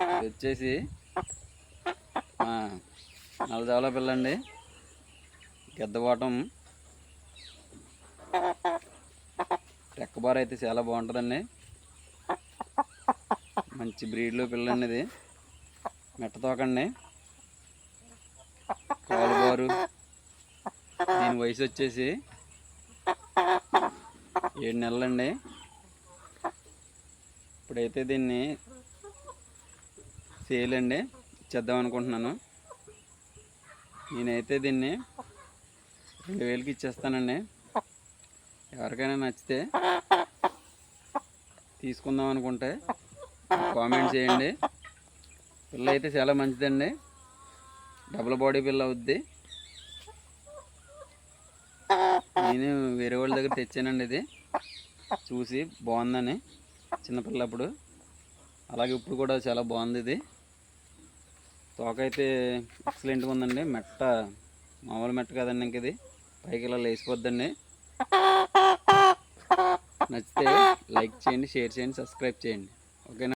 వచ్చేసి నలదేవల పిల్లండి. పిల్ల అండి గెద్దబాటం రెక్కబార అయితే చాలా బాగుంటుందండి. మంచి బ్రీడ్లో పిల్ల అండి ఇది మెట్టతోకండి కాలుబారు దీని వయసు వచ్చేసి ఏడు నెలలండి. ఇప్పుడైతే దీన్ని సేల్ అండి ఇచ్చేద్దాం అనుకుంటున్నాను. నేనైతే దీన్ని రెండు వేలకి ఇచ్చేస్తానండి. ఎవరికైనా నచ్చితే తీసుకుందాం అనుకుంటే కామెంట్ చేయండి. పిల్ల అయితే చాలా మంచిదండి. డబుల్ బాడీ పిల్ల అవుద్ది. నేను వేరే వాళ్ళ దగ్గర తెచ్చానండి ఇది. చూసి బాగుందని చిన్నపిల్లప్పుడు అలాగే ఇప్పుడు కూడా చాలా బాగుంది ఇది. తోక అయితే ఎక్సలెంట్గా ఉందండి. మెట్ట మామూలు మెట్ట కాదండి ఇంక ఇది. పైకి ఇలా లేచిపోద్దండి. నచ్చితే లైక్ చేయండి షేర్ చేయండి సబ్స్క్రైబ్ చేయండి. ఓకేనా?